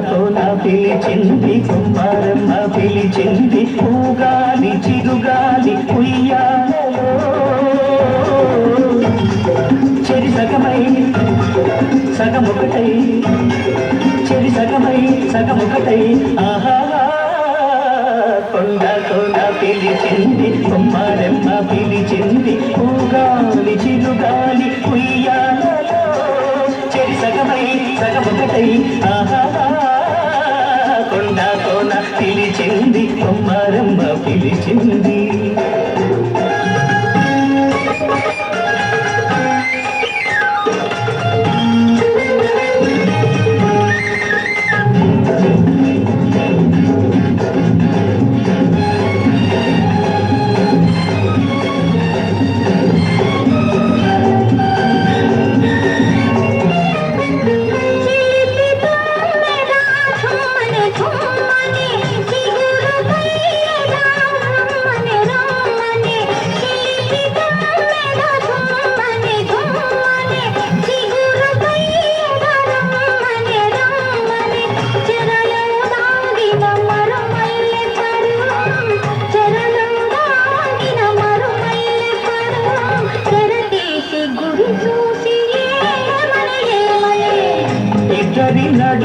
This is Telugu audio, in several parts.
కోన పిలిచింది కుమారమ్మ పిలిచింది పూగాలి చిరుగాలి ఉయ్యాలలో చెరి సగమై సగమొకటై చెరి సగమై సగమొకటై ఆహా కొండ కొండ పిలిచింది కుమారమ్మ పిలిచింది పూగాలి చిరుగాలి देखे न दी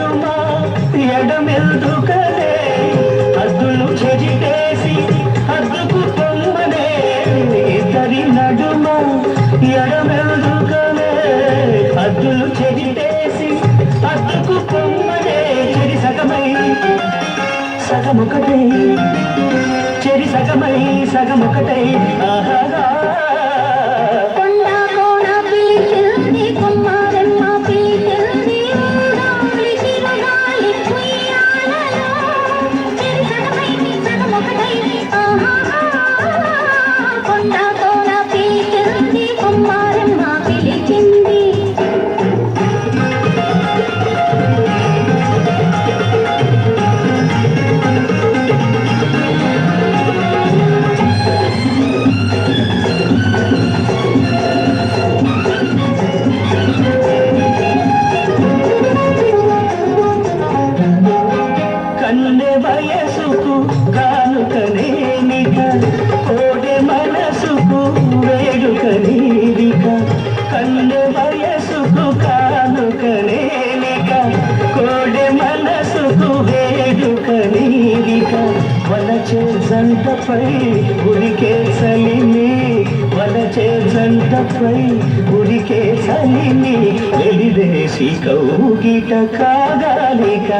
ఇద్దరి నడుమ ఎడమెల్దుకనే హద్దులు చెరిపేసి హద్దుకు పొమ్మనే ఇద్దరి నడుమ ఎడమెల్దుకనే హద్దులు చెరిపేసి హద్దుకు పొమ్మనే చెరి సగమై సగమొకటై. చెరి సగమై సగమొకటై. కోడి మనసుకు వేడుక వేడుకనేనిక కన్నె వయసుకు కానుక నేలిక కోడి మనసుకు వేడుక వేడుకనేనిక వలచే జంటపై ఉరికే సలిమి వలచే జంటపై ఉరికే సలిమి వెలివేసి కౌగిట కాగాలిక.